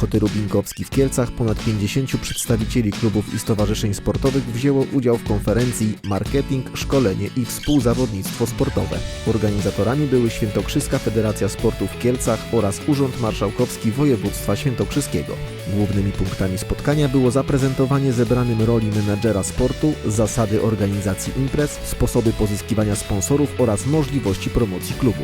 Kotyru Binkowski w Kielcach ponad 50 przedstawicieli klubów i stowarzyszeń sportowych wzięło udział w konferencji Marketing, Szkolenie i Współzawodnictwo Sportowe. Organizatorami były Świętokrzyska Federacja Sportu w Kielcach oraz Urząd Marszałkowski Województwa Świętokrzyskiego. Głównymi punktami spotkania było zaprezentowanie zebranym roli menadżera sportu, zasady organizacji imprez, sposoby pozyskiwania sponsorów oraz możliwości promocji klubu.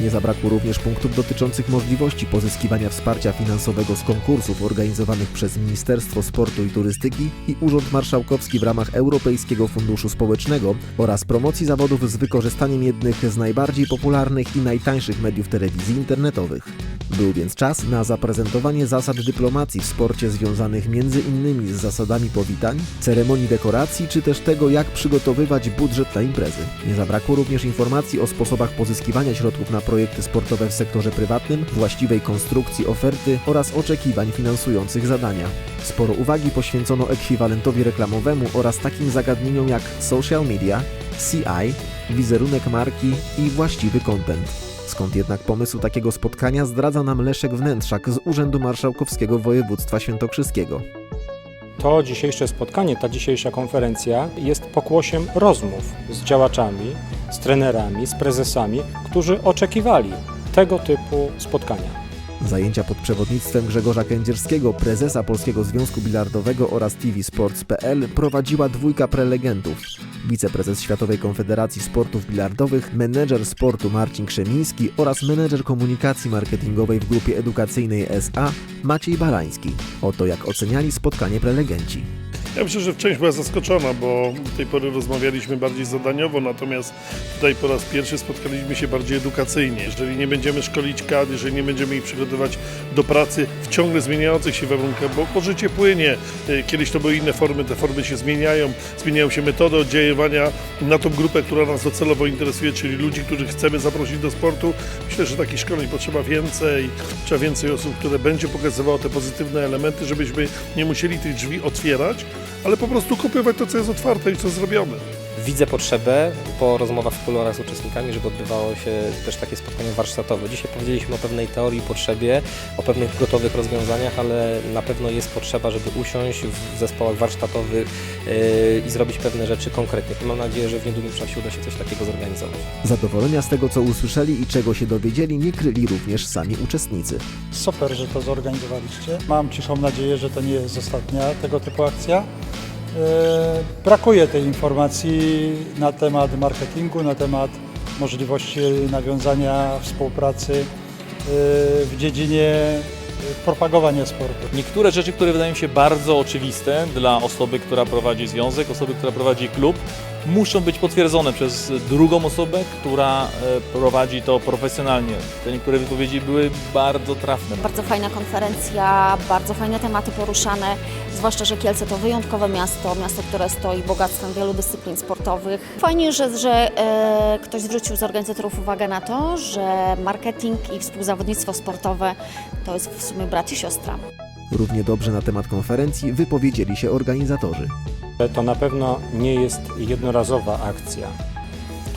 Nie zabrakło również punktów dotyczących możliwości pozyskiwania wsparcia finansowego z konkursów organizowanych przez Ministerstwo Sportu i Turystyki i Urząd Marszałkowski w ramach Europejskiego Funduszu Społecznego oraz promocji zawodów z wykorzystaniem jednych z najbardziej popularnych i najtańszych mediów telewizji internetowych. Był więc czas na zaprezentowanie zasad dyplomacji w sporcie związanych między innymi z zasadami powitań, ceremonii dekoracji czy też tego jak przygotowywać budżet na imprezy. Nie zabrakło również informacji o sposobach pozyskiwania środków na projekty sportowe w sektorze prywatnym, właściwej konstrukcji oferty oraz oczekiwań finansujących zadania. Sporo uwagi poświęcono ekwiwalentowi reklamowemu oraz takim zagadnieniom jak social media, CI, wizerunek marki i właściwy content. Skąd jednak pomysł takiego spotkania zdradza nam Leszek Wnętrzak z Urzędu Marszałkowskiego Województwa Świętokrzyskie. To dzisiejsze spotkanie, ta dzisiejsza konferencja jest pokłosiem rozmów z działaczami, z trenerami, z prezesami, którzy oczekiwali tego typu spotkania. Zajęcia pod przewodnictwem Grzegorza Kędzierskiego, prezesa Polskiego Związku Bilardowego oraz TV Sports.pl prowadziła dwójka prelegentów. Wiceprezes Światowej Konfederacji Sportów Bilardowych, menedżer sportu Marcin Krzemiński oraz menedżer komunikacji marketingowej w grupie edukacyjnej SA Maciej Barański. Oto jak oceniali spotkanie prelegenci. Ja myślę, że część była zaskoczona, bo do tej pory rozmawialiśmy bardziej zadaniowo, natomiast tutaj po raz pierwszy spotkaliśmy się bardziej edukacyjnie. Jeżeli nie będziemy szkolić kadr, jeżeli nie będziemy ich przygotowywać do pracy w ciągle zmieniających się warunkach, bo, bo życie płynie, Y, kiedyś to były inne formy, te formy się zmieniają, zmieniają się metody oddziaływania na tą grupę, która nas docelowo interesuje, czyli ludzi, których chcemy zaprosić do sportu. Myślę, że takich szkoleń potrzeba więcej, trzeba więcej osób, które będzie pokazywało te pozytywne elementy, żebyśmy nie musieli tych drzwi otwierać, ale po prostu kupować to, co jest otwarte i co zrobione. Widzę potrzebę po rozmowach w kuluarach z uczestnikami, żeby odbywało się też takie spotkanie warsztatowe. Dzisiaj powiedzieliśmy o pewnej teorii, potrzebie, o pewnych gotowych rozwiązaniach, ale na pewno jest potrzeba, żeby usiąść w zespołach warsztatowych yy, i zrobić pewne rzeczy konkretnie. Mam nadzieję, że w niedługim czasie uda się coś takiego zorganizować. Zadowolenia z tego, co usłyszeli i czego się dowiedzieli, nie kryli również sami uczestnicy. Super, że to zorganizowaliście. Mam cichą nadzieję, że to nie jest ostatnia tego typu akcja. E, Brakuje tej informacji na temat marketingu, na temat możliwości nawiązania współpracy e, w dziedzinie propagowania sportu. Niektóre rzeczy, które wydają się bardzo oczywiste dla osoby, która prowadzi związek, osoby, która prowadzi klub, muszą być potwierdzone przez drugą osobę, która e, prowadzi to profesjonalnie. Te niektóre wypowiedzi były bardzo trafne. Bardzo fajna konferencja, bardzo fajne tematy poruszane, zwłaszcza, że Kielce to wyjątkowe miasto, miasto, które stoi bogactwem wielu dyscyplin sportowych. Fajnie, że, że e, ktoś zwrócił z organizatorów uwagę na to, że marketing i współzawodnictwo sportowe to jest w sumie brat i siostra. Równie dobrze na temat konferencji wypowiedzieli się organizatorzy. To na pewno nie jest jednorazowa akcja.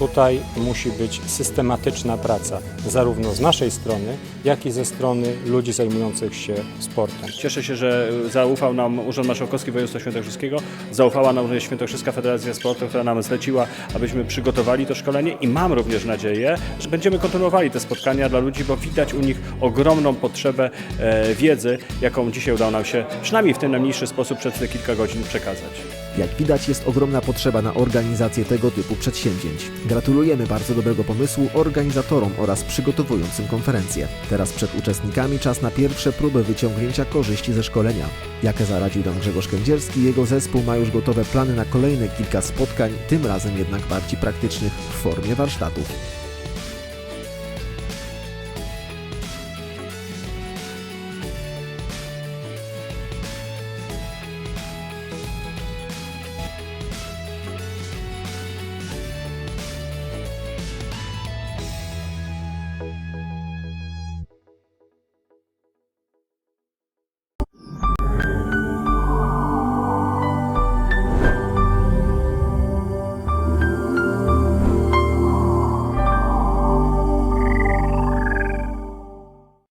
Tutaj musi być systematyczna praca, zarówno z naszej strony, jak i ze strony ludzi zajmujących się sportem. Cieszę się, że zaufał nam Urząd Marszałkowski Województwa Świętokrzyskiego, zaufała nam również Świętokrzyska Federacja Sportu, która nam zleciła, abyśmy przygotowali to szkolenie i mam również nadzieję, że będziemy kontynuowali te spotkania dla ludzi, bo widać u nich ogromną potrzebę e, wiedzy, jaką dzisiaj udało nam się przynajmniej w ten najmniejszy sposób przez te kilka godzin przekazać. Jak widać, jest ogromna potrzeba na organizację tego typu przedsięwzięć. Gratulujemy bardzo dobrego pomysłu organizatorom oraz przygotowującym konferencję. Teraz przed uczestnikami czas na pierwsze próby wyciągnięcia korzyści ze szkolenia. Jakie zaradził nam Grzegorz Kędzierski, jego zespół ma już gotowe plany na kolejne kilka spotkań, tym razem jednak bardziej praktycznych w formie warsztatów.